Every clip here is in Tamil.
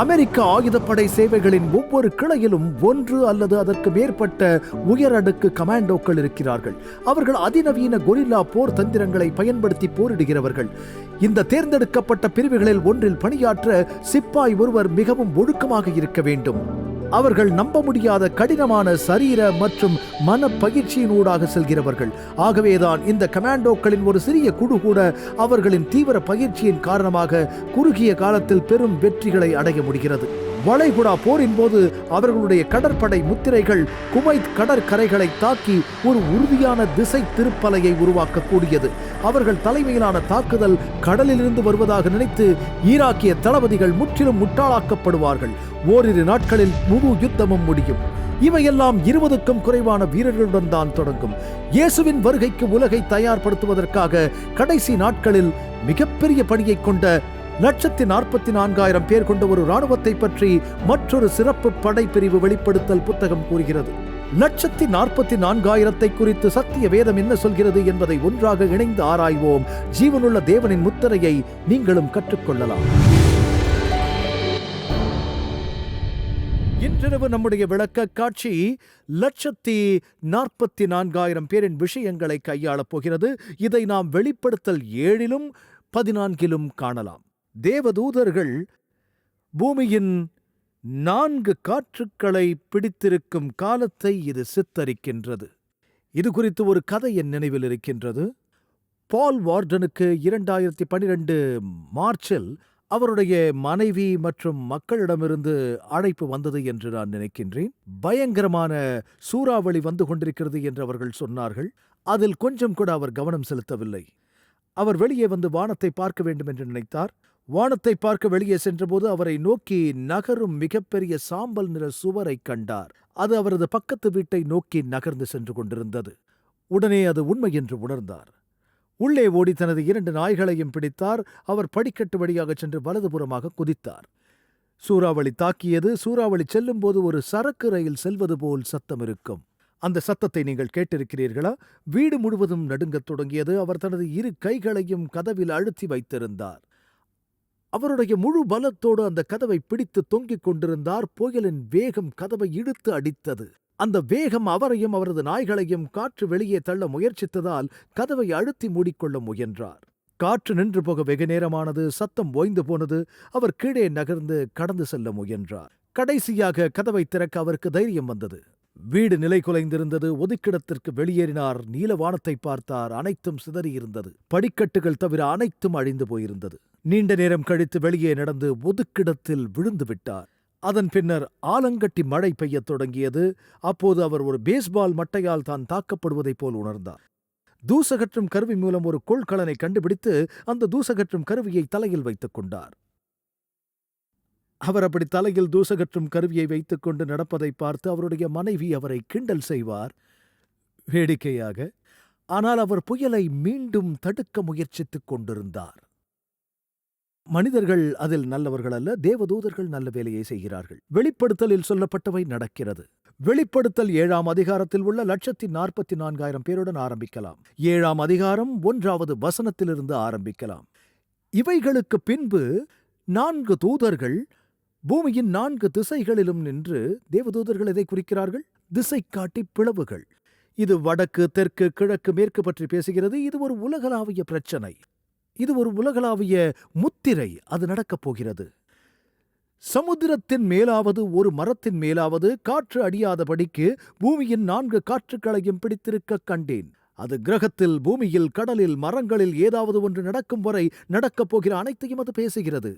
அமெரிக்க ஆயுதப்படை சேவைகளின் ஒவ்வொரு கிளையிலும் ஒன்று அல்லது அதற்கு மேற்பட்ட உயரடுக்கு கமாண்டோக்கள் இருக்கிறார்கள். அவர்கள் அதிநவீன கொரில்லா போர் தந்திரங்களை பயன்படுத்தி போரிடுகிறவர்கள். இந்த தேர்ந்தெடுக்கப்பட்ட பிரிவுகளில் ஒன்றில் பணியாற்ற சிப்பாய் ஒருவர் மிகவும் ஒழுக்கமாக இருக்க வேண்டும். அவர்கள் நம்ப முடியாத கடினமான சரீர மற்றும் மன பயிற்சியினூடாக செல்கிறவர்கள். ஆகவேதான் இந்த கமாண்டோக்களின் ஒரு சிறிய குழு கூட அவர்களின் தீவிர பயிற்சியின் காரணமாக குறுகிய காலத்தில் பெரும் வெற்றிகளை அடைய முடிகிறது. வளைகுடா போரின் போது அவர்களுடைய கடற்படை முத்திரைகள் குவைத் கடற்கரைகளை தாக்கி ஒரு உறுதியான திசை திருப்பலையை உருவாக்கக்கூடியது. அவர்கள் தலைமையிலான தாக்குதல் கடலிலிருந்து வருவதாக நினைத்து ஈராக்கிய தளபதிகள் முற்றிலும் முட்டாளாக்கப்படுவார்கள். ஓரிரு நாட்களில் முழு யுத்தமும் முடியும். இவையெல்லாம் இருபதுக்கும் குறைவான வீரர்களுடன் தான் தொடங்கும். இயேசுவின் வருகைக்கு உலகை தயார்படுத்துவதற்காக கடைசி நாட்களில் மிகப்பெரிய பணியை கொண்ட லட்சத்தி நாற்பத்தி நான்காயிரம் பேர் கொண்ட ஒரு ராணுவத்தை பற்றி மற்றொரு சிறப்பு படைப்பிரிவு வெளிப்படுத்தல் புத்தகம் கூறுகிறது. லட்சத்தி நாற்பத்தி நான்காயிரத்தை குறித்து சத்திய வேதம் என்ன சொல்கிறது என்பதை ஒன்றாக இணைந்து ஆராய்வோம். ஜீவனுள்ள தேவனின் முத்திரையை நீங்களும் கற்றுக்கொள்ளலாம். இன்றிரவு நம்முடைய விளக்க காட்சி லட்சத்தி நாற்பத்தி நான்காயிரம் பேரின் விஷயங்களை கையாளப் போகிறது. இதை நாம் வெளிப்படுத்தல் ஏழிலும் பதினான்கிலும் காணலாம். தேவதூதர்கள் பூமியின் நான்கு காற்றுக்களை பிடித்திருக்கும் காலத்தை இது சித்தரிக்கின்றது. இது குறித்து ஒரு கதை என் நினைவில் இருக்கின்றது. பால் வார்டனுக்கு இரண்டாயிரத்தி பனிரெண்டு மார்ச்சில் அவருடைய மனைவி மற்றும் மக்களிடமிருந்து அழைப்பு வந்தது என்று நான் நினைக்கின்றேன். பயங்கரமான சூறாவளி வந்து கொண்டிருக்கிறது என்று அவர்கள் சொன்னார்கள். அதில் கொஞ்சம் கூட அவர் கவனம் செலுத்தவில்லை. அவர் வெளியே வந்து வானத்தை பார்க்க வேண்டும் என்று நினைத்தார். வானத்தை பார்க்க வெளியே சென்றபோது அவரை நோக்கி நகரும் மிகப்பெரிய சாம்பல் நிற சுவரை கண்டார். அது அவரது பக்கத்து வீட்டை நோக்கி நகர்ந்து சென்று கொண்டிருந்தது. உடனே அது உண்மை என்று உணர்ந்தார். உள்ளே ஓடி தனது இரண்டு நாய்களையும் பிடித்தார். அவர் படிக்கட்டு வழியாக சென்று வலதுபுறமாக குதித்தார். சூறாவளி தாக்கியது. சூறாவளி செல்லும்போது ஒரு சரக்கு ரயில் செல்வது போல் சத்தம் இருக்கும். அந்த சத்தத்தை நீங்கள் கேட்டிருக்கிறீர்களா? வீடு முழுவதும் நடுங்கத் தொடங்கியது. அவர் தனது இரு கைகளையும் கதவில் அழுத்தி வைத்திருந்தார். அவருடைய முழு பலத்தோடு அந்த கதவை பிடித்து தொங்கிக் கொண்டிருந்தார். புயலின் வேகம் கதவை இழுத்து அடித்தது. அந்த வேகம் அவரையும் அவரது நாய்களையும் காற்று வெளியே தள்ள முயற்சித்ததால் கதவை அழுத்தி மூடிக்கொள்ள முயன்றார். காற்று நின்று போக வெகு நேரமானது. சத்தம் ஓய்ந்து போனது. அவர் கீழே நகர்ந்து கடந்து செல்ல முயன்றார். கடைசியாக கதவை திறக்க அவருக்கு தைரியம் வந்தது. வீடு நிலை குலைந்திருந்தது. ஒதுக்கிடத்திற்கு வெளியேறினார். நீலவானத்தை பார்த்தார். அனைத்தும் சிதறியிருந்தது. படிக்கட்டுகள் தவிர அனைத்தும் அழிந்து போயிருந்தது. நீண்ட நேரம் கழித்து வெளியே நடந்து ஒதுக்கிடத்தில் விழுந்து விட்டார் அதன் பின்னர் ஆலங்கட்டி மழை பெய்யத் தொடங்கியது. அப்போது அவர் ஒரு பேஸ்பால் மட்டையால் தான் தாக்கப்படுவதைப் போல் உணர்ந்தார். தூசகற்றும் கருவி மூலம் ஒரு கொள்கலனை கண்டுபிடித்து அந்த தூசகற்றும் கருவியை தலையில் வைத்துக் கொண்டார். அவர் அப்படி தலையில் தூசகற்றும் கருவியை வைத்துக்கொண்டு நடப்பதை பார்த்து அவருடைய மனைவி அவரை கிண்டல் செய்வார். வேடிக்கையாக ஆனால் அவர் புயலை மீண்டும் தடுக்க முயற்சித்துக் கொண்டிருந்தார். மனிதர்கள் அதில் நல்லவர்கள் அல்ல தேவதூதர்கள் நல்ல வேலையை செய்கிறார்கள். வெளிப்படுத்தலில் சொல்லப்பட்டவை நடக்கிறது. வெளிப்படுத்தல் ஏழாம் அதிகாரத்தில் உள்ள லட்சத்தி நாற்பத்தி நான்காயிரம் பேருடன் ஆரம்பிக்கலாம். ஏழாம் அதிகாரம் ஒன்றாவது வசனத்திலிருந்து ஆரம்பிக்கலாம். இவைகளுக்கு பின்பு நான்கு தூதர்கள் பூமியின் நான்கு திசைகளிலும் நின்று தேவதூதர்கள் எதை குறிக்கிறார்கள்? திசை காட்டி பிளவுகள். இது வடக்கு தெற்கு கிழக்கு மேற்கு பற்றி பேசுகிறது. இது ஒரு உலகளாவிய பிரச்சனை. இது ஒரு உலகளாவிய முத்திரை. அது நடக்கப் போகிறது. சமுத்திரத்தின் மேலாவது ஒரு மரத்தின் மேலாவது காற்று அடியாதபடிக்கு பூமியின் நான்கு காற்றுக்களையும் பிடித்திருக்க கண்டேன். அது கிரகத்தில் பூமியில் கடலில் மரங்களில் ஏதாவது ஒன்று நடக்கும் வரை நடக்கப் போகிற அனைத்தையும் அது பேசுகிறது.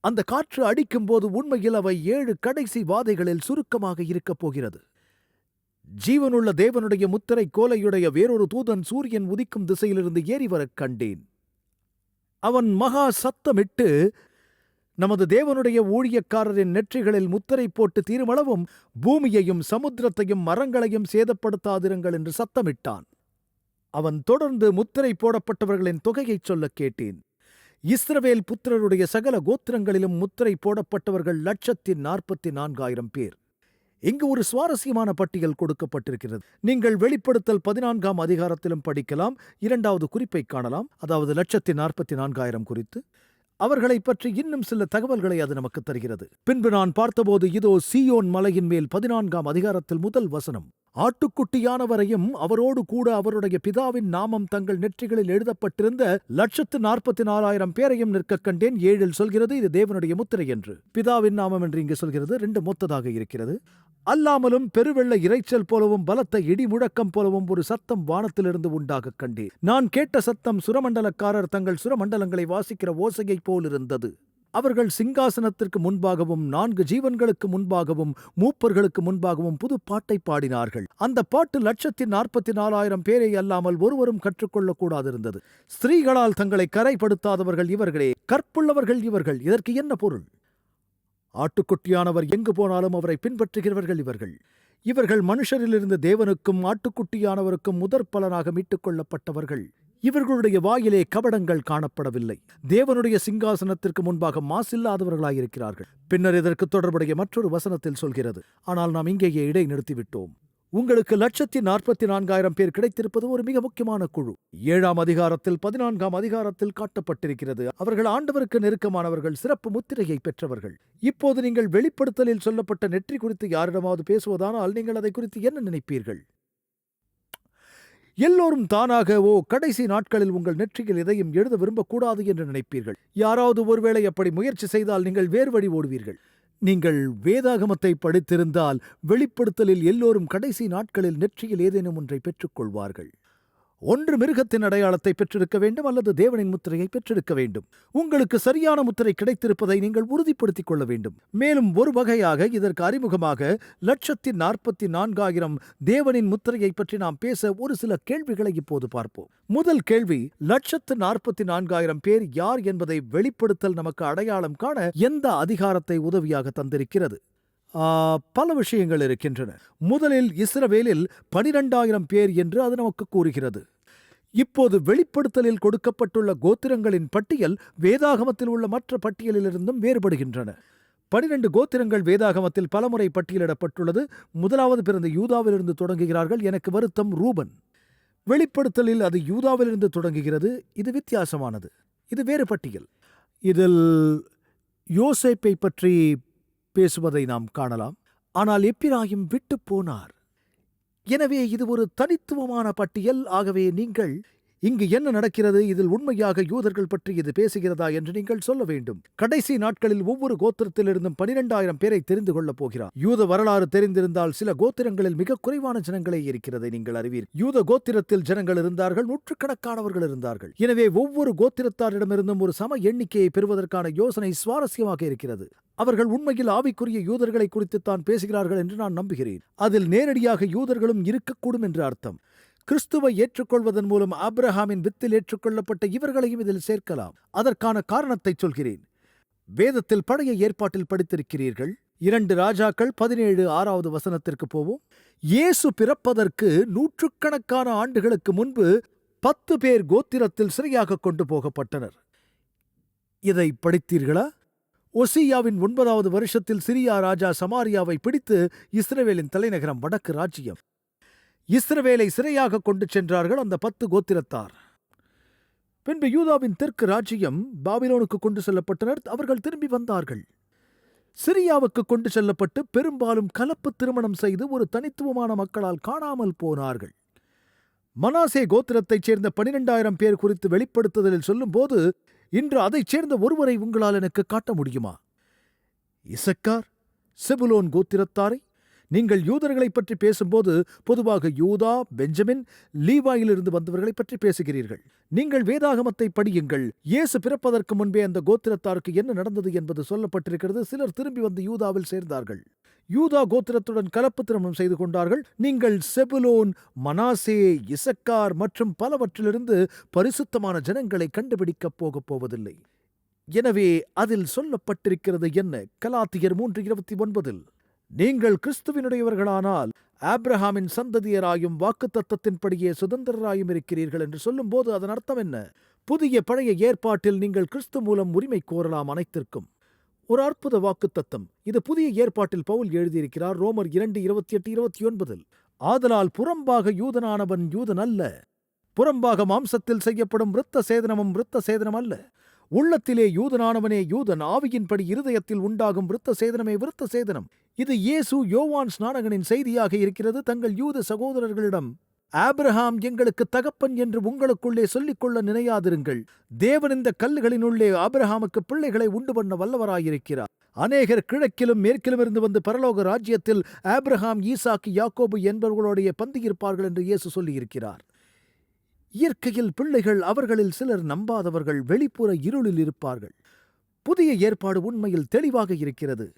அந்த காற்று அடிக்கும்போது உண்மையில் அவை ஏழு கடைசி வாதைகளில் சுருக்கமாக இருக்கப் போகிறது. ஜீவனுள்ள தேவனுடைய முத்திரை கோலையுடைய வேறொரு தூதன் சூரியன் உதிக்கும் திசையிலிருந்து ஏறி வரக் கண்டேன். அவன் மகா சத்தமிட்டு நமது தேவனுடைய ஊழியக்காரரின் நெற்றிகளில் முத்திரை போட்டு தீருமளவும் பூமியையும் சமுத்திரத்தையும் மரங்களையும் சேதப்படுத்தாதிருங்கள் என்று சத்தமிட்டான். அவன் தொடர்ந்து முத்திரை போடப்பட்டவர்களின் தொகையைச் சொல்லக் கேட்டேன். இஸ்ரவேல் புத்திரருடைய சகல கோத்திரங்களிலும் முத்திரை போடப்பட்டவர்கள் லட்சத்தி நாற்பத்தி நான்காயிரம் பேர். இங்கு ஒரு சுவாரஸ்யமான பட்டியல் கொடுக்கப்பட்டிருக்கிறது. நீங்கள் வெளிப்படுத்தல் பதினான்காம் அதிகாரத்திலும் படிக்கலாம் இரண்டாவது குறிப்பை காணலாம் அதாவது லட்சத்தி நாற்பத்தி நான்காயிரம் குறித்து. அவர்களைப் பற்றி இன்னும் சில தகவல்களை அது நமக்கு தருகிறது. பின்பு நான் பார்த்தபோது இதோ சியோன் மலையின் மேல் பதினான்காம் அதிகாரத்தில் முதல் வசனம். ஆட்டுக்குட்டியானவரையும் அவரோடு கூட அவருடைய பிதாவின் நாமம் தங்கள் நெற்றிகளில் எழுதப்பட்டிருந்த லட்சத்து நாற்பத்தி நாலாயிரம் பேரையும் நிற்கக் கண்டேன். ஏழில் சொல்கிறது இது தேவனுடைய முத்திரை என்று. பிதாவின் நாமம் என்று இங்கு சொல்கிறது ரெண்டு மொத்ததாக இருக்கிறது. அல்லாமலும் பெருவெள்ள இறைச்சல் போலவும் பலத்த இடி முழக்கம் போலவும் ஒரு சத்தம் வானத்திலிருந்து உண்டாகக் கண்டேன் நான் கேட்ட சத்தம் சுரமண்டலக்காரர் தங்கள் சுரமண்டலங்களை வாசிக்கிற ஓசையைப் போல் இருந்தது அவர்கள் சிங்காசனத்திற்கு முன்பாகவும் நான்கு ஜீவன்களுக்கு முன்பாகவும் மூப்பர்களுக்கு முன்பாகவும் புது பாட்டை பாடினார்கள். அந்த பாட்டு லட்சத்தி நாற்பத்தி நாலாயிரம் பேரை அல்லாமல் ஒருவரும் கற்றுக்கொள்ளக் கூடாதிருந்தது. ஸ்திரீகளால் தங்களை கரைப்படுத்தாதவர்கள் இவர்களே கற்புள்ளவர்கள் இவர்கள். இதற்கு என்ன பொருள்? ஆட்டுக்குட்டியானவர் எங்கு போனாலும் அவரை பின்பற்றுகிறவர்கள் இவர்கள். இவர்கள் மனுஷரிலிருந்து தேவனுக்கும் ஆட்டுக்குட்டியானவருக்கும் முதற் பலனாக மீட்டுக் கொள்ளப்பட்டவர்கள். இவர்களுடைய வாயிலே கபடங்கள் காணப்படவில்லை. தேவனுடைய சிங்காசனத்திற்கு முன்பாக மாசில்லாதவர்களாயிருக்கிறார்கள். பின்னர் இதற்கு தொடர்புடைய மற்றொரு வசனத்தில் சொல்கிறது ஆனால் நாம் இங்கேயே இடை நிறுத்திவிட்டோம். உங்களுக்கு லட்சத்தி நாற்பத்தி நான்காயிரம் பேர் கிடைத்திருப்பது ஒரு மிக முக்கியமான குழு. ஏழாம் அதிகாரத்தில் பதினான்காம் அதிகாரத்தில் காட்டப்பட்டிருக்கிறது அவர்கள் ஆண்டவருக்கு நெருக்கமானவர்கள் சிறப்பு முத்திரையை பெற்றவர்கள். இப்போது நீங்கள் வெளிப்படுத்தலில் சொல்லப்பட்ட நெற்றி குறித்து யாரிடமாவது பேசுவதானால் நீங்கள் அதை குறித்து என்ன நினைப்பீர்கள்? எல்லோரும் தானாக ஓ கடைசி நாட்களில் உங்கள் நெற்றியில் எதையும் எழுத விரும்பக்கூடாது என்று நினைப்பீர்கள். யாராவது ஒருவேளை அப்படி முயற்சி செய்தால் நீங்கள் வேறு வழி ஓடுவீர்கள். நீங்கள் வேதாகமத்தை படித்திருந்தால் வெளிப்படுத்தலில் எல்லோரும் கடைசி நாட்களில் நெற்றியில் ஏதேனும் ஒன்றை பெற்றுக்கொள்வார்கள். ஒன்று மிருகத்தின் அடையாளத்தை பெற்றிருக்க வேண்டும் அல்லது தேவனின் முத்திரையை பெற்றிருக்க வேண்டும். உங்களுக்கு சரியான முத்திரை கிடைத்திருப்பதை நீங்கள் உறுதிப்படுத்திக் கொள்ள வேண்டும். மேலும் ஒரு வகையாக இதற்கு அறிமுகமாக லட்சத்தி நாற்பத்தி நான்காயிரம் தேவனின் முத்திரையை பற்றி நாம் பேச ஒரு சில கேள்விகளை இப்போது பார்ப்போம். முதல் கேள்வி லட்சத்து நாற்பத்தி நான்காயிரம் பேர் யார் என்பதை வெளிப்படுத்தல் நமக்கு அடையாளம் காண எந்த அதிகாரத்தை உதவியாக தந்திருக்கிறது? ஆ, பல விஷயங்கள் இருக்கின்றன. முதலில் இஸ்ரவேலில் பனிரெண்டாயிரம் பேர் என்று அது நமக்கு கூறுகிறது. இப்போது வெளிப்படுத்தலில் கொடுக்கப்பட்டுள்ள கோத்திரங்களின் பட்டியல் வேதாகமத்தில் உள்ள மற்ற பட்டியலிலிருந்தும் வேறுபடுகின்றன. பனிரெண்டு கோத்திரங்கள் வேதாகமத்தில் பலமுறை பட்டியலிடப்பட்டுள்ளது. முதலாவது பிறந்த யூதாவிலிருந்து தொடங்குகிறார்கள். எனக்கு வருத்தம் ரூபன். வெளிப்படுத்தலில் அது யூதாவிலிருந்து தொடங்குகிறது. இது வித்தியாசமானது. இது வேறு பட்டியல். இதில் யோசேப்பை பற்றி பேசுவதை நாம் காணலாம். ஆனால் எப்பிராயும் விட்டு போனார். எனவே இது ஒரு தனித்துவமான பட்டியல். ஆகவே நீங்கள் இங்கு என்ன நடக்கிறது? இதில் உண்மையாக யூதர்கள் பற்றி இது பேசுகிறதா என்று நீங்கள் சொல்ல வேண்டும். கடைசி நாட்களில் ஒவ்வொரு கோத்திரத்திலிருந்தும் பனிரெண்டாயிரம் பேரை தெரிந்து கொள்ளப் போகிறார். யூத வரலாறு தெரிந்திருந்தால் சில கோத்திரங்களில் மிக குறைவான ஜனங்களே இருக்கிறதை நீங்கள் அறிவீர். யூத கோத்திரத்தில் ஜனங்கள் இருந்தார்கள் நூற்றுக்கணக்கானவர்கள் இருந்தார்கள். எனவே ஒவ்வொரு கோத்திரத்தாரிடமிருந்தும் ஒரு சம எண்ணிக்கையை பெறுவதற்கான யோசனை சுவாரஸ்யமாக இருக்கிறது. அவர்கள் உண்மையில் ஆவிக்குரிய யூதர்களை குறித்து தான் பேசுகிறார்கள் என்று நான் நம்புகிறேன். அதில் நேரடியாக யூதர்களும் இருக்கக்கூடும் என்று அர்த்தம். கிறிஸ்துவை ஏற்றுக்கொள்வதன் மூலம் ஆப்ரஹாமின் வித்தில் ஏற்றுக்கொள்ளப்பட்ட இவர்களையும் இதில் சேர்க்கலாம். அதற்கான காரணத்தை சொல்கிறேன். வேதத்தில் பழைய ஏற்பாட்டில் படித்திருக்கிறீர்கள். இரண்டு ராஜாக்கள் பதினேழு ஆறாவது வசனத்திற்கு போவோம். இயேசு பிறப்பதற்கு நூற்றுக்கணக்கான ஆண்டுகளுக்கு முன்பு பத்து பேர் கோத்திரத்தில் சிறையாக கொண்டு போகப்பட்டனர். இதை படித்தீர்களா? ஒசியாவின் ஒன்பதாவது வருஷத்தில் சிரியா ராஜா சமாரியாவை பிடித்து இஸ்ரேலின் தலைநகரம் வடக்கு ராஜ்யம். இஸ்ரவேலை சிறையாக கொண்டு சென்றார்கள் அந்த பத்து கோத்திரத்தார். பின்பு யூதாவின் தெற்கு ராஜ்யம் பாபிலோனுக்கு கொண்டு செல்லப்பட்டனர் அவர்கள் திரும்பி வந்தார்கள். சிரியாவுக்கு கொண்டு செல்லப்பட்டு பெரும்பாலும் கலப்பு திருமணம் செய்து ஒரு தனித்துவமான மக்களால் காணாமல் போனார்கள். மனாசே கோத்திரத்தைச் சேர்ந்த பனிரெண்டாயிரம் பேர் குறித்து வெளிப்படுத்துதலில் சொல்லும்போது இன்று அதைச் சேர்ந்த ஒருவரை உங்களால் எனக்கு காட்ட முடியுமா? இசக்கார் செபுலோன் கோத்திரத்தாரை நீங்கள் யூதர்களைப் பற்றி பேசும்போது பொதுவாக யூதா பெஞ்சமின் லீவாயிலிருந்து வந்தவர்களைப் பற்றி பேசுகிறீர்கள். நீங்கள் வேதாகமத்தை படியுங்கள். இயேசு பிறப்பதற்கு முன்பே அந்த கோத்திரத்தாருக்கு என்ன நடந்தது என்பது சொல்லப்பட்டிருக்கிறது. சிலர் திரும்பி வந்து யூதாவில் சேர்ந்தார்கள். யூதா கோத்திரத்துடன் கலப்பு திருமணம் செய்து கொண்டார்கள். நீங்கள் செபுலோன் மனாசே இசக்கார் மற்றும் பலவற்றிலிருந்து பரிசுத்தமான ஜனங்களை கண்டுபிடிக்கப் போகப் போவதில்லை. எனவே அதில் சொல்லப்பட்டிருக்கிறது என்ன? கலாத்தியர் மூன்று இருபத்தி ஒன்பதில். நீங்கள் கிறிஸ்துவினுடையவர்களானால் ஆப்ரஹாமின் சந்ததியராயும் வாக்குத்தத்தத்தின்படியே சுதந்திரராயும் இருக்கிறீர்கள் என்று சொல்லும்போது அதன் அர்த்தம் என்ன? புதிய பழைய ஏற்பாட்டில் நீங்கள் கிறிஸ்து மூலம் உரிமை கோரலாம் அனைத்திற்கும். ஒரு அற்புத வாக்குத்தத்தம். இது புதிய ஏற்பாட்டில் பவுல் எழுதியிருக்கிறார் ரோமர் இரண்டு இருபத்தி எட்டு இருபத்தி ஒன்பதில் ஆதலால் புறம்பாக யூதனானவன் யூதன் அல்ல. புறம்பாக மாம்சத்தில் செய்யப்படும் விருத்த சேதனமும் விருத்த சேதனம் அல்ல. உள்ளத்திலே யூதனானவனே யூதன். ஆவியின்படி இருதயத்தில் உண்டாகும் விருத்த சேதனமே விருத்த சேதனம். இது இயேசு யோவான் ஸ்நானகனின் செய்தியாக இருக்கிறது தங்கள் யூத சகோதரர்களிடம். ஆப்ரஹாம் எங்களுக்கு தகப்பன் என்று உங்களுக்குள்ளே சொல்லிக்கொள்ள நினையாதிருங்கள். தேவன் இந்த கல்லுகளினுள்ளே ஆபிரகாமுக்கு பிள்ளைகளை உண்டு பண்ண வல்லவராயிருக்கிறார். அநேகர் கிழக்கிலும் மேற்கிலும் இருந்து வந்து பரலோக ராஜ்யத்தில் ஆப்ரஹாம் ஈசாக்கு யாக்கோபு என்பவர்களுடைய பந்தியிருப்பார்கள் என்று இயேசு சொல்லியிருக்கிறார். இயற்கையில் பிள்ளைகள் அவர்களில் சிலர் நம்பாதவர்கள் வெளிப்புற இருளில் இருப்பார்கள். புதிய ஏற்பாடு உண்மையில் தெளிவாக இருக்கிறது.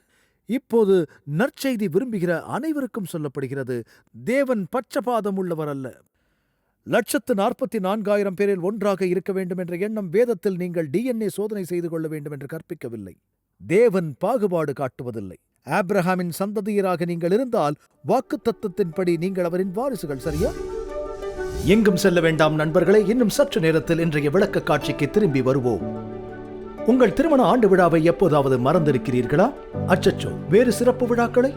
இப்போது நற்செய்தி விரும்புகிற அனைவருக்கும் சொல்லப்படுகிறது தேவன் பச்சபாதம் உள்ளவர் அல்ல. லட்சத்து நாற்பத்தி நான்காயிரம் பேரில் ஒன்றாக இருக்க வேண்டும் என்ற எண்ணம் வேதத்தில் நீங்கள் டிஎன்ஏ சோதனை செய்து கொள்ள வேண்டும் என்று கற்பிக்கவில்லை. தேவன் பாகுபாடு காட்டுவதில்லை. ஆப்ரஹாமின் சந்ததியராக நீங்கள் இருந்தால் வாக்குத்தத்தத்தின்படி நீங்கள் அவரின் வாரிசுகள் சரியா? எங்கும் செல்ல வேண்டாம் நண்பர்களே இன்னும் சற்று நேரத்தில் இன்றைய விளக்க காட்சிக்கு திரும்பி வருவோம். உங்கள் திருமண ஆண்டு விழாவை எப்போதாவது மறந்திருக்கிறீர்களா? அச்சச்சோ வேறு சிறப்பு விழாக்களை?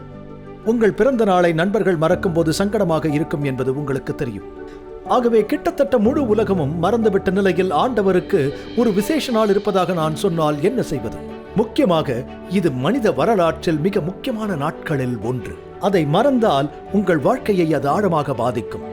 உங்கள் பிறந்த நாளை நண்பர்கள் மறக்கும்போது சங்கடமாக இருக்கும் என்பது உங்களுக்கு தெரியும். ஆகவே கிட்டத்தட்ட முழு உலகமும் மறந்துவிட்ட நிலையில் ஆண்டவருக்கு ஒரு விசேஷ நாள் இருப்பதாக நான் சொன்னால் என்ன செய்வது? முக்கியமாக இது மனித வரலாற்றில் மிக முக்கியமான நாட்களில் ஒன்று. அதை மறந்தால் உங்கள் வாழ்க்கையை அது ஆழமாக பாதிக்கும்.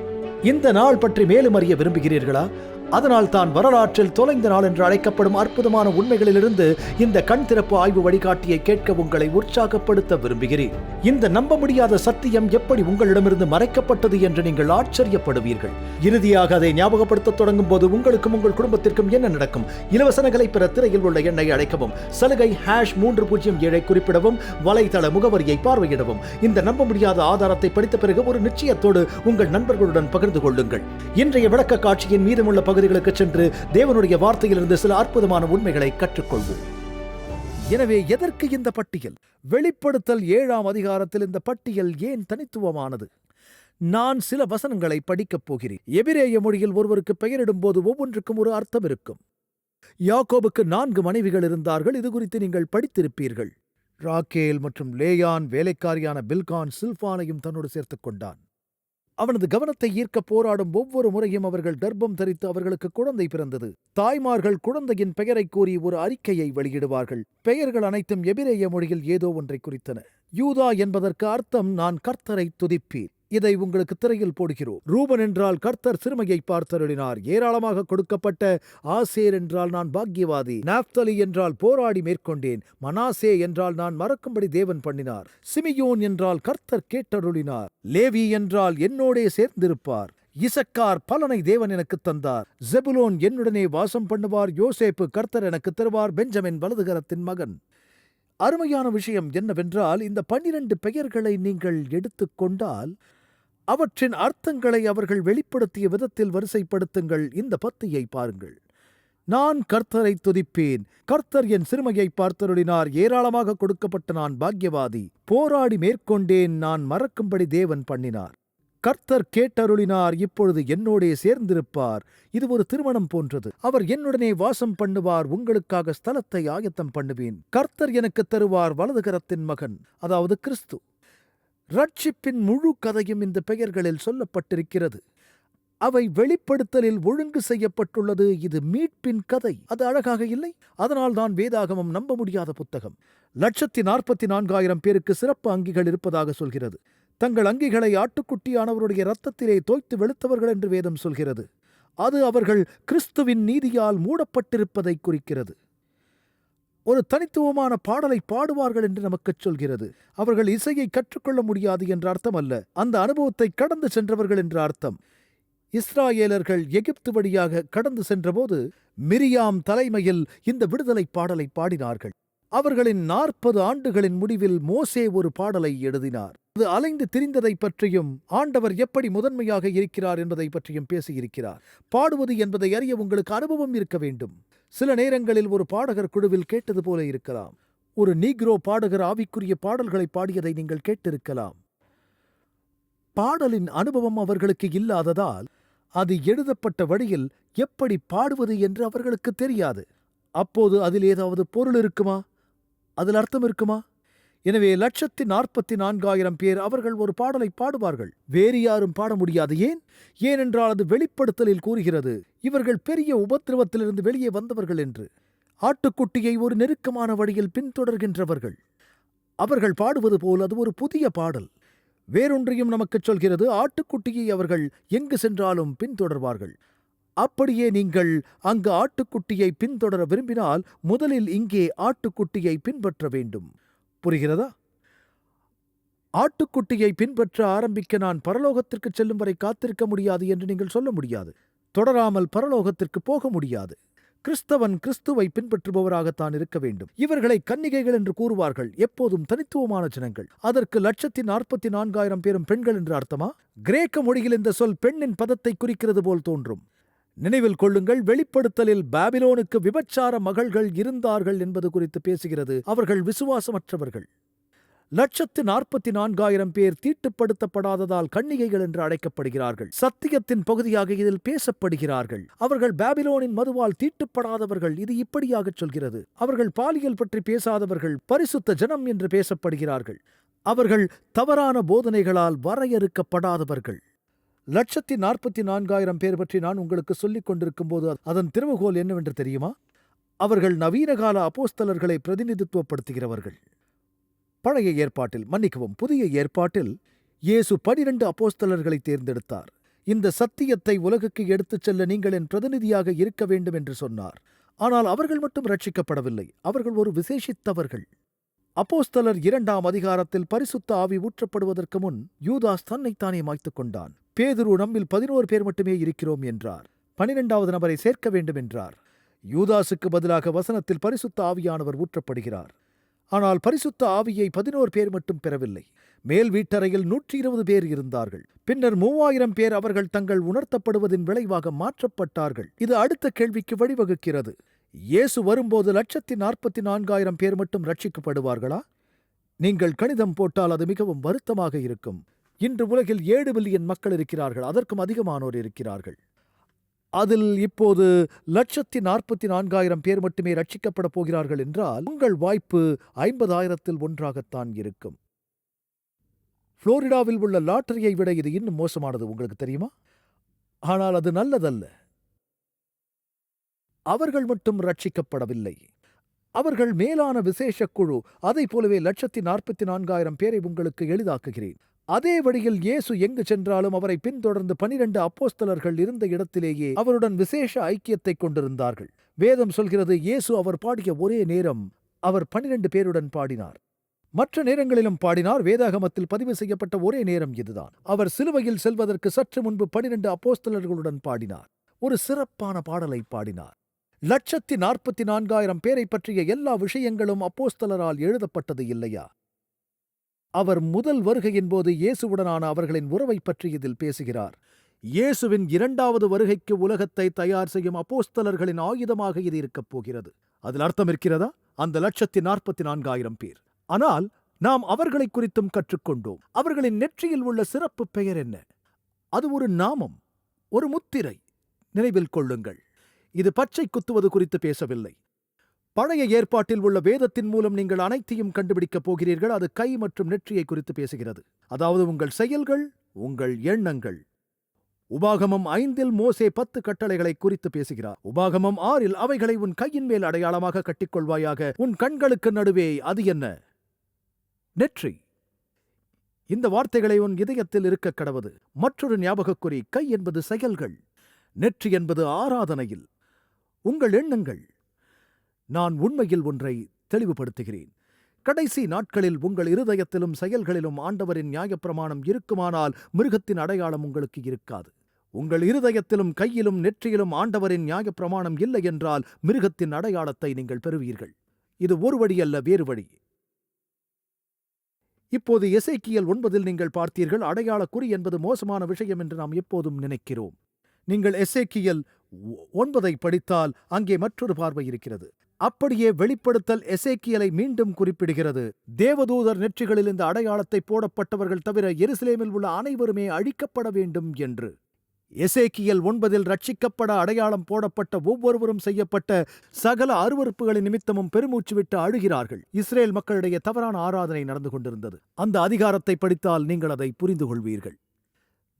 இந்த நாள் பற்றி மேலும் அறிய விரும்புகிறீர்களா? அதனால் தான் வரலாற்றில் தொலைந்த நாள் என்று அழைக்கப்படும் அற்புதமான உண்மைகளிலிருந்து இந்த கண் திறப்பு ஆய்வு வழிகாட்டியை கேட்க உங்களை உற்சாகப்படுத்த விரும்புகிறேன். இந்த நம்ப முடியாத சத்தியம் எப்படி உங்களிடமிருந்து மறைக்கப்பட்டது என்று நீங்கள் ஆச்சரியப்படுவீர்கள். இறுதியாக அதை ஞாபகப்படுத்த தொடங்கும் போது உங்களுக்கும் உங்கள் குடும்பத்திற்கும் என்ன நடக்கும்? இலவசனங்களை பெற திரையில் உள்ள எண்ணை அழைக்கவும் சலுகை ஹேஷ் மூன்று பூஜ்ஜியம் ஏழை குறிப்பிடவும் வலைதள முகவரியை பார்வையிடவும். இந்த நம்ப முடியாத ஆதாரத்தை படித்த பிறகு ஒரு நிச்சயத்தோடு உங்கள் நண்பர்களுடன் பகிர்ந்து கொள்ளுங்கள். இன்றைய விளக்க காட்சியின் மீதமுள்ள பகுதிகளுக்கு சென்று தேவனுடைய வார்த்தையிலிருந்து சில அற்புதமான உண்மைகளை கற்றுக்கொள்வோம். எனவே எதற்கு இந்த பட்டியல்? வெளிப்படுத்தல் ஏழாம் அதிகாரத்தில் இந்த பட்டியல் ஏன் தனித்துவமானது? நான் சில வசனங்களை படிக்கப் போகிறேன். எபிரேய மொழியில் ஒருவருக்கு பெயரிடும்போது ஒவ்வொன்றுக்கும் ஒரு அர்த்தம் இருக்கும். யாக்கோபுக்கு நான்கு மனைவிகள் இருந்தார்கள். இது குறித்து நீங்கள் படித்திருப்பீர்கள். ராக்கேல் மற்றும் லேயான் வேலைக்காரியான பில்கான் சில்ஃபானையும் தன்னோடு சேர்த்துக் கொண்டான். அவனது கவனத்தை ஈர்க்க போராடும் ஒவ்வொரு முறையும் அவர்கள் கர்ப்பம் தரித்து அவர்களுக்கு குழந்தை பிறந்தது. தாய்மார்கள் குழந்தையின் பெயரை கூறி ஒரு அறிக்கையை வெளியிடுவார்கள். பெயர்கள் அனைத்தும் எபிரேய மொழியில் ஏதோ ஒன்றை குறித்தன. யூதா என்பதற்கு அர்த்தம் நான் கர்த்தரை துதிப்பேன் இதை உங்களுக்கு திரையில் போடுகிறோம். ரூபன் என்றால் கர்த்தர் சிறுமையை பார்த்தருளினார். ஏராளமாக கொடுக்கப்பட்ட ஆசேர் என்றால் நான் பாக்கியவாதி. நாப்தலி என்றால் போராடி மேற்கொண்டேன். மனாசே என்றால் நான் மறக்கும்படி தேவன் பண்ணினார். சிமியோன் என்றால் கர்த்தர் கேட்டருளினார். லேவி என்றால் என்னோடே சேர்ந்திருப்பார். இசக்கார் பலனை தேவன் எனக்கு தந்தார். ஜெபுலோன் என்னுடனே வாசம் பண்ணுவார். யோசேப்பு கர்த்தர் எனக்கு தருவார். பெஞ்சமின் வலதுகரத்தின் மகன். அருமையான விஷயம் என்னவென்றால் இந்த பன்னிரண்டு பெயர்களை நீங்கள் எடுத்துக்கொண்டால் அவற்றின் அர்த்தங்களை அவர்கள் வெளிப்படுத்திய விதத்தில் வரிசைப்படுத்துங்கள். இந்த பத்தியை பாருங்கள். நான் கர்த்தரை துதிப்பேன். கர்த்தர் என் சிறுமையை பார்த்தருளினார். ஏராளமாக கொடுக்கப்பட்ட நான் பாக்கியவாதி. போராடி மேற்கொண்டேன். நான் மறக்கும்படி தேவன் பண்ணினார். கர்த்தர் கேட்டருளினார். இப்பொழுது என்னோடே சேர்ந்திருப்பார். இது ஒரு திருமணம் போன்றது. அவர் என்னுடனே வாசம் பண்ணுவார். உங்களுக்காக ஸ்தலத்தை ஆயத்தம் பண்ணுவேன். கர்த்தர் எனக்கு தருவார். வலதுகரத்தின் மகன். அதாவது கிறிஸ்து. ரட்சிப்பின் முழு கதையும் இந்த பெயர்களில் சொல்லப்பட்டிருக்கிறது. அவை வெளிப்படுத்தலில் ஒழுங்கு செய்யப்பட்டுள்ளது. இது மீட்பின் கதை. அது அழகாக இல்லை? அதனால் தான் வேதாகமம் நம்ப முடியாத புத்தகம். லட்சத்தி நாற்பத்தி நான்காயிரம் பேருக்கு சிறப்பு அங்கிகள் இருப்பதாக சொல்கிறது. தங்கள் அங்கிகளை ஆட்டுக்குட்டியானவருடைய இரத்தத்திலே தோய்த்து வெளுத்தவர்கள் என்று வேதம் சொல்கிறது. அது அவர்கள் கிறிஸ்துவின் நீதியால் மூடப்பட்டிருப்பதை குறிக்கிறது. ஒரு தனித்துவமான பாடலை பாடுவார்கள் என்று நமக்குச் சொல்கிறது. அவர்கள் இசையை கற்றுக்கொள்ள முடியாது என்ற அர்த்தம் அல்ல அந்த அனுபவத்தை கடந்து சென்றவர்கள் என்ற அர்த்தம். இஸ்ராயேலர்கள் எகிப்து வழியாக கடந்து சென்றபோது மிரியாம் தலைமையில் இந்த விடுதலை பாடலை பாடினார்கள். அவர்களின் நாற்பது ஆண்டுகளின் முடிவில் மோசே ஒரு பாடலை எழுதினார். அது அலைந்து திரிந்ததை பற்றியும் ஆண்டவர் எப்படி முதன்மையாக இருக்கிறார் என்பதை பற்றியும் பேசியிருக்கிறார். பாடுவது என்பதை அறிய உங்களுக்கு அனுபவம் இருக்க வேண்டும். சில நேரங்களில் ஒரு பாடகர் குழுவில் கேட்டது போல இருக்கலாம். ஒரு நீக்ரோ பாடகர் ஆவிக்குரிய பாடல்களை பாடியதை நீங்கள் கேட்டிருக்கலாம். பாடலின் அனுபவம் அவர்களுக்கு இல்லாததால் அது எழுதப்பட்ட வழியில் எப்படி பாடுவது என்று அவர்களுக்கு தெரியாது. அப்போது அதில் ஏதாவது பொருள் இருக்குமா? அதில் அர்த்தம் இருக்குமா? எனவே லட்சத்தி நாற்பத்தி நான்காயிரம் பேர் அவர்கள் ஒரு பாடலை பாடுவார்கள். வேறு யாரும் பாட முடியாது ஏன்? ஏனென்றால் அது வெளிப்படுத்தலில் கூறுகிறது. இவர்கள் பெரிய உபத்திரவத்திலிருந்து வெளியே வந்தவர்கள் என்று. ஆட்டுக்குட்டியை ஒரு நெருக்கமான வழியில் பின்தொடர்கின்றவர்கள். அவர்கள் பாடுவது போல் அது ஒரு புதிய பாடல். வேறொன்றையும் நமக்குச் சொல்கிறது ஆட்டுக்குட்டியை அவர்கள் எங்கு சென்றாலும் பின்தொடர்வார்கள். அப்படியே நீங்கள் அங்கு ஆட்டுக்குட்டியை பின்தொடர விரும்பினால் முதலில் இங்கே ஆட்டுக்குட்டியை பின்பற்ற வேண்டும். புரிகிறதா? ஆட்டுக்குட்டியை பின்பற்ற ஆரம்பிக்க நான் பரலோகத்திற்கு செல்லும் வரை காத்திருக்க முடியாது என்று நீங்கள் சொல்ல முடியாது. தொடராமல் பரலோகத்திற்கு போக முடியாது. கிறிஸ்தவன் கிறிஸ்துவை பின்பற்றுபவராகத்தான் இருக்க வேண்டும். இவர்களை கன்னிகைகள் என்று கூறுவார்கள். எப்போதும் தனித்துவமான ஜனங்கள். அதற்கு லட்சத்தி நாற்பத்தி நான்காயிரம் பேரும் பெண்கள் என்று அர்த்தமா? கிரேக்க மொழியில் இந்த சொல் பெண்ணின் பதத்தை குறிக்கிறது போல் தோன்றும். நினைவில் கொள்ளுங்கள் வெளிப்படுத்தலில் பாபிலோனுக்கு விபச்சார மகள்கள் இருந்தார்கள் என்பது குறித்து பேசுகிறது. அவர்கள் விசுவாசமற்றவர்கள். லட்சத்து நாற்பத்தி நான்காயிரம் பேர் தீட்டுப்படுத்தப்படாததால் கன்னிகைகள் என்று அழைக்கப்படுகிறார்கள். சத்தியத்தின் பகுதியாக இதில் பேசப்படுகிறார்கள். அவர்கள் பாபிலோனின் மதுவால் தீட்டுப்படாதவர்கள். இது இப்படியாகச் சொல்கிறது. அவர்கள் பாலியல் பற்றி பேசாதவர்கள் பரிசுத்த ஜனம் என்று பேசப்படுகிறார்கள். அவர்கள் தவறான போதனைகளால் வரையறுக்கப்படாதவர்கள். லட்சத்தி நாற்பத்தி நான்காயிரம் பேர் பற்றி நான் உங்களுக்கு சொல்லிக் கொண்டிருக்கும் போது அதன் திறவுகோல் என்னவென்று தெரியுமா? அவர்கள் நவீனகால அப்போஸ்தலர்களை பிரதிநிதித்துவப்படுத்துகிறவர்கள். பழைய ஏற்பாட்டில் மன்னிக்கவும் புதிய ஏற்பாட்டில் இயேசு பனிரெண்டு அப்போஸ்தலர்களை தேர்ந்தெடுத்தார். இந்த சத்தியத்தை உலகுக்கு எடுத்துச் செல்ல நீங்கள் என் பிரதிநிதியாக இருக்க வேண்டும் என்று சொன்னார். ஆனால் அவர்கள் மட்டும் ரட்சிக்கப்படவில்லை. அவர்கள் ஒரு விசேஷித்தவர்கள். அப்போஸ்தலர் இரண்டாம் அதிகாரத்தில் பரிசுத்த ஆவி ஊற்றப்படுவதற்கு முன் யூதாஸ் தன்னைத்தானே மாய்த்துக் கொண்டான். பேதுரு நம்மில் பதினோரு பேர் மட்டுமே இருக்கிறோம் என்றார். பனிரெண்டாவது நபரை சேர்க்க வேண்டும் என்றார். யூதாசுக்கு பதிலாக வசனத்தில் பரிசுத்த ஆவியானவர் ஊற்றப்படுகிறார். ஆனால் பரிசுத்த ஆவியை பதினோரு பேர் மட்டும் பெறவில்லை. மேல் வீட்டறையில் நூற்றி இருபது பேர் இருந்தார்கள். பின்னர் மூவாயிரம் பேர் அவர்கள் தங்கள் உணர்த்தப்படுவதின் விளைவாக மாற்றப்பட்டார்கள். இது அடுத்த கேள்விக்கு வழிவகுக்கிறது. இயேசு வரும்போது லட்சத்தி நாற்பத்தி நான்காயிரம் பேர் மட்டும் ரட்சிக்கப்படுவார்களா நீங்கள் கணிதம் போட்டால் அது மிகவும் வருத்தமாக இருக்கும். இன்று உலகில் ஏழு பில்லியன் மக்கள் இருக்கிறார்கள் அதற்கும் அதிகமானோர் இருக்கிறார்கள். அதில் இப்போது லட்சத்தி நாற்பத்தி நான்காயிரம் பேர் மட்டுமே ரட்சிக்கப்பட போகிறார்கள் என்றால் உங்கள் வாய்ப்பு ஐம்பதாயிரத்தில் ஒன்றாகத்தான் இருக்கும். புளோரிடாவில் உள்ள லாட்டரியை விட இது இன்னும் மோசமானது உங்களுக்கு தெரியுமா? ஆனால் அது நல்லதல்ல. அவர்கள் மட்டும் ரட்சிக்கப்படவில்லை. அவர்கள் மேலான விசேஷ குழு அதைப் போலவே லட்சத்தி நாற்பத்தி நான்காயிரம் பேரை உங்களுக்கு எளிதாக்குகிறேன். அதே வழியில் இயேசு எங்கு சென்றாலும் அவரை பின்தொடர்ந்து பனிரெண்டு அப்போஸ்தலர்கள் இருந்த இடத்திலேயே அவருடன் விசேஷ ஐக்கியத்தைக் கொண்டிருந்தார்கள். வேதம் சொல்கிறது இயேசு அவர் பாடிய ஒரே நேரம் அவர் பனிரெண்டு பேருடன் பாடினார். மற்ற நேரங்களிலும் பாடினார். வேதாகமத்தில் பதிவு செய்யப்பட்ட ஒரே நேரம் இதுதான். அவர் சிலுவையில் செல்வதற்கு சற்று முன்பு பனிரெண்டு அப்போஸ்தலர்களுடன் பாடினார். ஒரு சிறப்பான பாடலை பாடினார். லட்சத்தி நாற்பத்தி நான்காயிரம் பேரை பற்றிய எல்லா விஷயங்களும் அப்போஸ்தலரால் எழுதப்பட்டது இல்லையா? அவர் முதல் வருகையின் போது இயேசுவுடனான அவர்களின் உறவைப் பற்றி இதில் பேசுகிறார். இயேசுவின் இரண்டாவது வருகைக்கு உலகத்தை தயார் செய்யும் அப்போஸ்தலர்களின் ஆயுதமாக இது இருக்கப் போகிறது. அதில் அர்த்தம் இருக்கிறதா? அந்த லட்சத்தி நாற்பத்தி நான்காயிரம் பேர். ஆனால் நாம் அவர்களை குறித்தும் கற்றுக்கொண்டோம். அவர்களின் நெற்றியில் உள்ள சிறப்பு பெயர் என்ன? அது ஒரு நாமம் ஒரு முத்திரை. நினைவில் கொள்ளுங்கள். இது பச்சை குத்துவது குறித்து பேசவில்லை. பழைய ஏற்பாட்டில் உள்ள வேதத்தின் மூலம் நீங்கள் அனைத்தையும் கண்டுபிடிக்கப் போகிறீர்கள். அது கை மற்றும் நெற்றியை குறித்து பேசுகிறது. அதாவது உங்கள் செயல்கள் உங்கள் எண்ணங்கள். உபாகமம் ஐந்தில் மோசே பத்து கட்டளைகளை குறித்து பேசுகிறார். உபாகமம் ஆறில் அவைகளை உன் கையின் மேல் அடையாளமாக கட்டிக்கொள்வாயாக உன் கண்களுக்கு நடுவே அது என்ன? நெற்றி. இந்த வார்த்தைகளை உன் இதயத்தில் இருக்க கடவது. மற்றொரு ஞாபகக்குறி கை என்பது செயல்கள். நெற்றி என்பது ஆராதனையில். உங்கள் எண்ணங்கள். நான் உண்மையில் ஒன்றை தெளிவுபடுத்துகிறேன். கடைசி நாட்களில் உங்கள் இருதயத்திலும் செயல்களிலும் ஆண்டவரின் நியாயப்பிரமாணம் இருக்குமானால் மிருகத்தின் அடையாளம் உங்களுக்கு இருக்காது. உங்கள் இருதயத்திலும் கையிலும் நெற்றியிலும் ஆண்டவரின் நியாயப்பிரமாணம் இல்லை என்றால் மிருகத்தின் அடையாளத்தை நீங்கள் பெறுவீர்கள். இது ஒரு வழி அல்ல வேறு வழி. இப்போது இசைக்கியல் ஒன்பதில் நீங்கள் பார்த்தீர்கள் அடையாள குறி என்பது மோசமான விஷயம் என்று நாம் எப்போதும் நினைக்கிறோம். நீங்கள் எசேக்கியல் ஒன்பதை படித்தால் அங்கே மற்றொரு பார்வை இருக்கிறது. அப்படியே வெளிப்படுத்தல் எசேக்கியலை மீண்டும் குறிப்பிடுகிறது. தேவதூதர் நெற்றிகளில் இந்த அடையாளத்தை போடப்பட்டவர்கள் தவிர எருசலேமில் உள்ள அனைவருமே அழிக்கப்பட வேண்டும் என்று. எசேக்கியல் ஒன்பதில் ரட்சிக்கப்பட அடையாளம் போடப்பட்ட ஒவ்வொருவரும் செய்யப்பட்ட சகல அருவறுப்புகளின் நிமித்தமும் பெருமூச்சு விட்டு அழுகிறார்கள். இஸ்ரேல் மக்களிடையே தவறான ஆராதனை நடந்து கொண்டிருந்தது. அந்த அதிகாரத்தை படித்தால் நீங்கள் அதை புரிந்து கொள்வீர்கள்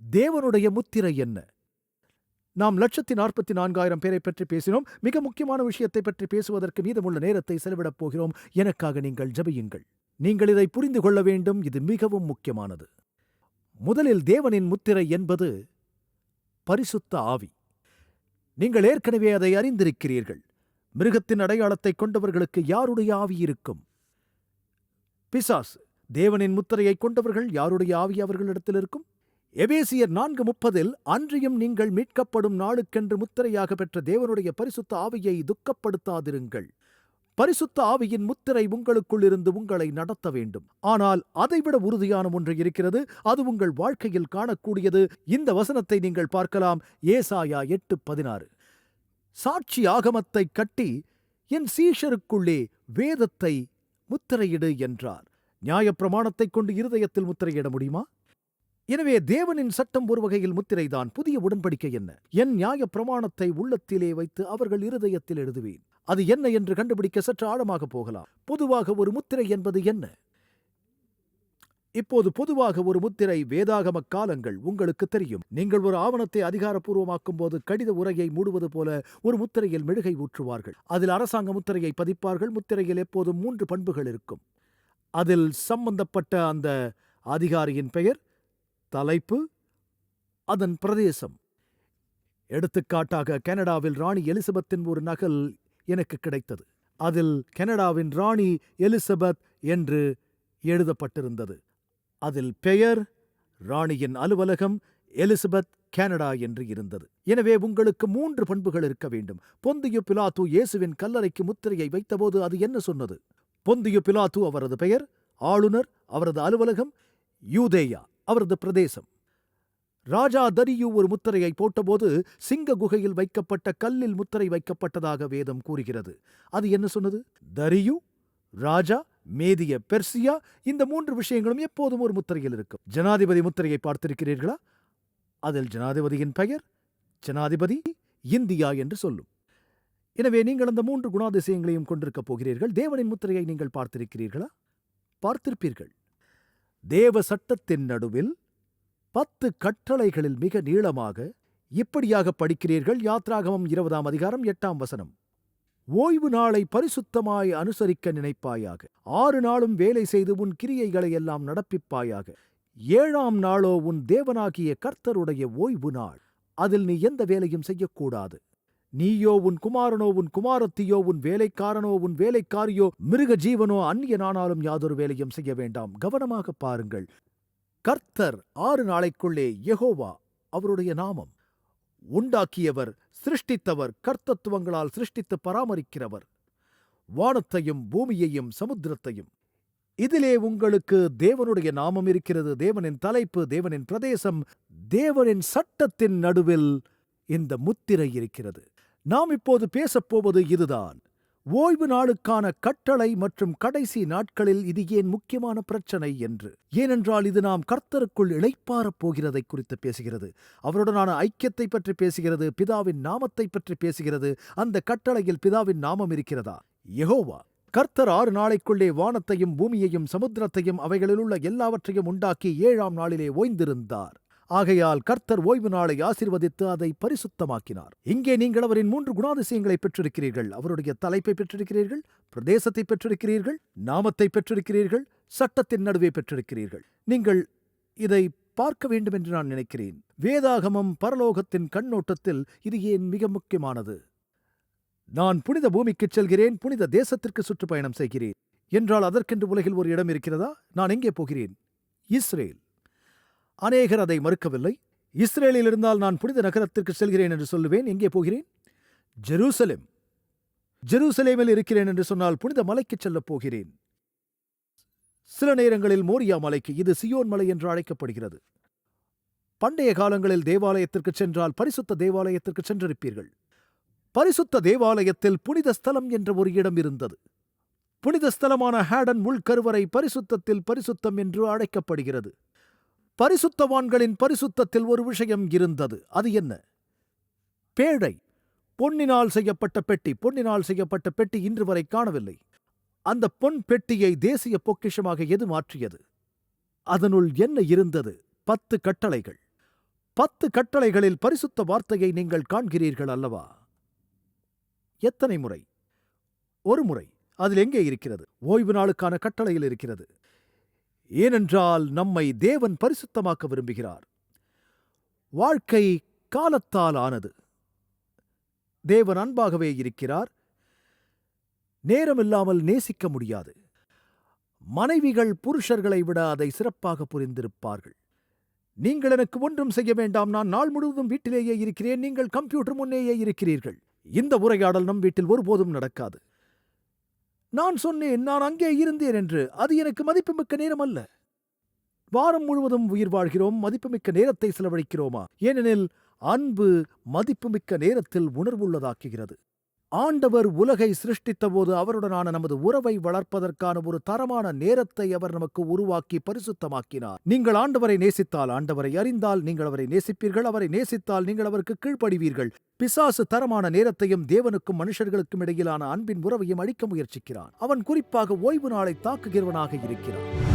தேவனுடைய முத்திரை என்ன? நாம் லட்சத்தி நாற்பத்தி நான்காயிரம் பேரை பற்றி பேசினோம். மிக முக்கியமான விஷயத்தை பற்றி பேசுவதற்கு மீதமுள்ள நேரத்தை செலவிடப் போகிறோம். எனக்காக நீங்கள் ஜெபியுங்கள். நீங்கள் இதை புரிந்து கொள்ள வேண்டும். இது மிகவும் முக்கியமானது. முதலில் தேவனின் முத்திரை என்பது பரிசுத்த ஆவி. நீங்கள் ஏற்கனவே அதை அறிந்திருக்கிறீர்கள். மிருகத்தின் அடையாளத்தை கொண்டவர்களுக்கு யாருடைய ஆவி இருக்கும்? பிசாஸ் தேவனின் முத்திரையை கொண்டவர்கள் யாருடைய ஆவி அவர்களிடத்தில் இருக்கும்? எபேசியர் நான்கு முப்பதில் அன்றியும் நீங்கள் மீட்கப்படும் நாளுக்கென்று முத்திரையாக பெற்ற தேவனுடைய பரிசுத்த ஆவியை துக்கப்படுத்தாதிருங்கள். பரிசுத்த ஆவியின் முத்திரை உங்களுக்குள் இருந்து உங்களை நடத்த வேண்டும். ஆனால் அதைவிட உறுதியான ஒன்று இருக்கிறது அது உங்கள் வாழ்க்கையில் காணக்கூடியது. இந்த வசனத்தை நீங்கள் பார்க்கலாம். ஏசாயா எட்டு பதினாறு. சாட்சி ஆகமத்தை கட்டி என் சீஷருக்குள்ளே வேதத்தை முத்திரையிடு என்றார். நியாயப்பிரமாணத்தைக் கொண்டு இருதயத்தில் முத்திரையிட முடியுமா? எனவே தேவனின் சட்டம் ஒரு வகையில் முத்திரைதான் புதிய உடன்படிக்கை என்ன? என் நியாய பிரமாணத்தை உள்ளத்திலே வைத்து அவர்கள் இருதயத்தில் எழுதுவேன். அது என்ன என்று கண்டுபிடிக்க சற்று ஆழமாக போகலாம். பொதுவாக ஒரு முத்திரை என்பது என்ன? இப்போது பொதுவாக ஒரு முத்திரை வேதாகம காலங்கள் உங்களுக்கு தெரியும். நீங்கள் ஒரு ஆவணத்தை அதிகாரப்பூர்வமாக்கும் போது கடித உரையை மூடுவது போல ஒரு முத்திரையில் மெழுகை ஊற்றுவார்கள். அதில் அரசாங்க முத்திரையை பதிப்பார்கள். முத்திரையில் எப்போதும் மூன்று பண்புகள் இருக்கும். அதில் சம்பந்தப்பட்ட அந்த அதிகாரியின் பெயர் தலைப்பு அதன் பிரதேசம். எடுத்துக்காட்டாக கனடாவில் ராணி எலிசபெத்தின் ஒரு நகல் எனக்கு கிடைத்தது. அதில் கனடாவின் ராணி எலிசபெத் என்று எழுதப்பட்டிருந்தது. அதில் பெயர் ராணியின் அலுவலகம் எலிசபெத் கனடா என்று இருந்தது. எனவே உங்களுக்கு மூன்று பண்புகள் இருக்க வேண்டும். பொந்தியு பிலாத்து இயேசுவின் கல்லறைக்கு முத்திரையை வைத்தபோது அது என்ன சொன்னது? பொந்தியு பிலாத்து அவரது பெயர் ஆளுநர் அவரது அலுவலகம் யூதேயா. அவரது பிரதேசம். ராஜா தரியு ஒரு முத்திரையை போட்டபோது சிங்க குகையில் வைக்கப்பட்ட கல்லில் முத்திரை வைக்கப்பட்டதாக வேதம் கூறுகிறது. அது என்ன சொன்னது? தரியு ராஜா மேதிய பெர்சியா இந்த மூன்று விஷயங்களும் எப்போதும் ஒரு முத்திரையில் இருக்கும். ஜனாதிபதி முத்திரையை பார்த்திருக்கிறீர்களா? அதில் ஜனாதிபதியின் பெயர் ஜனாதிபதி இந்தியா என்று சொல்லும். எனவே நீங்கள் அந்த மூன்று குணாதிசயங்களையும் கொண்டிருக்கப் போகிறீர்கள். தேவனின் முத்திரையை நீங்கள் பார்த்திருக்கிறீர்களா? பார்த்திருப்பீர்கள். தேவ சட்டத்தின் நடுவில் பத்து கட்டளைகளில் மிக நீளமாக இப்படியாக படிக்கிறீர்கள் யாத்ராகமம் இருபதாம் அதிகாரம் எட்டாம் வசனம். ஓய்வு நாளை பரிசுத்தமாய் அனுசரிக்க நினைப்பாயாக. ஆறு நாளும் வேலை செய்து உன் கிரியைகளை எல்லாம் நடப்பிப்பாயாக. ஏழாம் நாளோ உன் தேவனாகிய கர்த்தருடைய ஓய்வு நாள். அதில் நீ எந்த வேலையும் செய்யக்கூடாது. நீயோ உன் குமாரனோ உன் குமாரத்தியோ உன் வேலைக்காரனோ உன் வேலைக்காரியோ மிருக ஜீவனோ அந்நியனானாலும் யாதொரு வேலையும் செய்ய வேண்டாம். கவனமாக பாருங்கள். கர்த்தர் ஆறு நாளைக்குள்ளே யெகோவா அவருடைய நாமம். உண்டாக்கியவர் சிருஷ்டித்தவர் கர்த்தத்துவங்களால் சிருஷ்டித்து பராமரிக்கிறவர். வானத்தையும் பூமியையும் சமுத்திரத்தையும். இதிலே உங்களுக்கு தேவனுடைய நாமம் இருக்கிறது. தேவனின் தலைப்பு தேவனின் பிரதேசம் தேவனின் சட்டத்தின் நடுவில் இந்த முத்திரை இருக்கிறது. நாம் இப்போது பேசப்போவது இதுதான். ஓய்வு நாளுக்கான கட்டளை மற்றும் கடைசி நாட்களில் இது ஏன் முக்கியமான பிரச்சனை என்று. ஏனென்றால் இது நாம் கர்த்தருக்குள் இளைப்பாரப் போகிறதை குறித்து பேசுகிறது. அவருடனான ஐக்கியத்தை பற்றி பேசுகிறது பிதாவின் நாமத்தை பற்றி பேசுகிறது அந்த கட்டளையில் பிதாவின் நாமம் இருக்கிறதா? யெகோவா கர்த்தர் ஆறு நாளைக்குள்ளே வானத்தையும் பூமியையும் சமுத்திரத்தையும் அவைகளிலுள்ள எல்லாவற்றையும் உண்டாக்கி ஏழாம் நாளிலே ஓய்ந்திருந்தார். ஆகையால் கர்த்தர் ஓய்வு நாளை ஆசிர்வதித்து அதை பரிசுத்தமாக்கினார். இங்கே நீங்கள் அவரின் மூன்று குணாதிசயங்களை பெற்றிருக்கிறீர்கள். அவருடைய தலைப்பை பெற்றிருக்கிறீர்கள் பிரதேசத்தை பெற்றிருக்கிறீர்கள் நாமத்தை பெற்றிருக்கிறீர்கள் சட்டத்தின் நடுவே பெற்றிருக்கிறீர்கள். நீங்கள் இதை பார்க்க வேண்டும் என்று நான் நினைக்கிறேன். வேதாகமம் பரலோகத்தின் கண்ணோட்டத்தில் இது ஏன் மிக முக்கியமானது? நான் புனித பூமிக்குச் செல்கிறேன் புனித தேசத்திற்கு சுற்றுப்பயணம் செய்கிறேன். என்றால் அதற்கென்று உலகில் ஒரு இடம் இருக்கிறதா? நான் எங்கே போகிறேன்? இஸ்ரேல். அநேகர் அதை மறுக்கவில்லை. இஸ்ரேலில் இருந்தால் நான் புனித நகரத்திற்கு செல்கிறேன் என்று சொல்லுவேன். எங்கே போகிறேன்? ஜெருசலேம். ஜெருசலேமில் இருக்கிறேன் என்று சொன்னால் புனித மலைக்கு செல்லப் போகிறேன். சில நேரங்களில் மோரியா மலைக்கு இது சியோன் மலை என்று அழைக்கப்படுகிறது. பண்டைய காலங்களில் தேவாலயத்திற்கு சென்றால் பரிசுத்த தேவாலயத்திற்கு சென்றிருப்பீர்கள். பரிசுத்த தேவாலயத்தில் புனித ஸ்தலம் என்ற ஒரு இடம் இருந்தது. புனித ஸ்தலமான ஹேடன் முள்கருவறை பரிசுத்தத்தில் பரிசுத்தம் என்று அழைக்கப்படுகிறது. பரிசுத்தவான்களின் பரிசுத்தத்தில் ஒரு விஷயம் இருந்தது. அது என்ன? பேழை. பொன்னினால் செய்யப்பட்ட பெட்டி. பொன்னினால் செய்யப்பட்ட பெட்டி இன்று வரை காணவில்லை. அந்த பொன் பெட்டியை தேசிய பொக்கிஷமாக எது மாற்றியது? அதனுள் என்ன இருந்தது? பத்து கட்டளைகள். பத்து கட்டளைகளில் பரிசுத்த வார்த்தையை நீங்கள் காண்கிறீர்கள் அல்லவா? எத்தனை முறை? ஒரு முறை. அதில் எங்கே இருக்கிறது? ஓய்வு நாளுக்கான கட்டளையில் இருக்கிறது. ஏனென்றால் நம்மை தேவன் பரிசுத்தமாக்க விரும்புகிறார். வாழ்க்கை காலத்தால் ஆனது. தேவன் அன்பாகவே இருக்கிறார். நேரமில்லாமல் நேசிக்க முடியாது. மனைவிகள் புருஷர்களை விட அதை சிறப்பாக புரிந்திருப்பார்கள். நீங்கள் எனக்கு ஒன்றும் செய்ய வேண்டாம். நான் நாள் முழுவதும் வீட்டிலேயே இருக்கிறேன். நீங்கள் கம்ப்யூட்டர் முன்னேயே இருக்கிறீர்கள். இந்த உரையாடல் நம் வீட்டில் ஒருபோதும் நடக்காது. நான் சொன்னேன் நான் அங்கே இருந்தேன் என்று. அது எனக்கு மதிப்புமிக்க நேரம் அல்ல. வாரம் முழுவதும் உயிர் வாழ்கிறோம் மதிப்புமிக்க நேரத்தை செலவழிக்கிறோமா? ஏனெனில் அன்பு மதிப்புமிக்க நேரத்தில் உணர்வுள்ளதாக்குகிறது. ஆண்டவர் உலகை சிருஷ்டித்தபோது அவருடனான நமது உறவை வளர்ப்பதற்கான ஒரு தரமான நேரத்தை அவர் நமக்கு உருவாக்கி பரிசுத்தமாக்கினார். நீங்கள் ஆண்டவரை நேசித்தால் ஆண்டவரை அறிந்தால் நீங்கள் அவரை நேசிப்பீர்கள் அவரை நேசித்தால் நீங்கள் அவருக்கு கீழ்ப்படிவீர்கள். பிசாசு தரமான நேரத்தையும் தேவனுக்கும் மனுஷர்களுக்கும் இடையிலான அன்பின் உறவையும் அழிக்க முயற்சிக்கிறான் அவன் குறிப்பாக ஓய்வு நாளை தாக்குகிறவனாக இருக்கிறான்.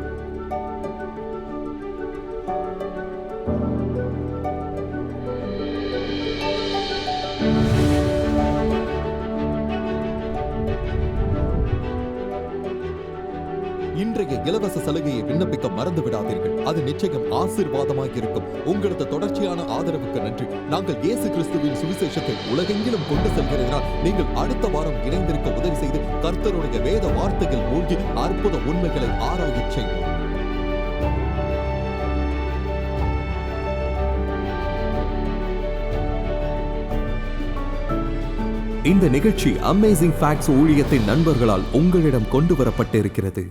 ஆசீர்வாதமாக இருக்கும் உங்களது தொடர்ச்சியான ஆதரவுக்கு நன்றி. நாங்கள் இயேசு கிறிஸ்துவின் சுவிசேஷத்தை உலகெங்கிலும் கொண்டு செல்கிறதனால் நீங்கள் அடுத்த வாரம் இணைந்திருக்க உதவி செய்து கர்த்தருடைய வேத வார்த்தையில் மூழ்கி அற்புத உண்மைகளை ஆராயச் செய்வோம். இந்த நிகழ்ச்சி அமேசிங் ஃபேக்ட்ஸ் ஊழியத்தின் நண்பர்களால் உங்களிடம் கொண்டு வரப்பட்டிருக்கிறது.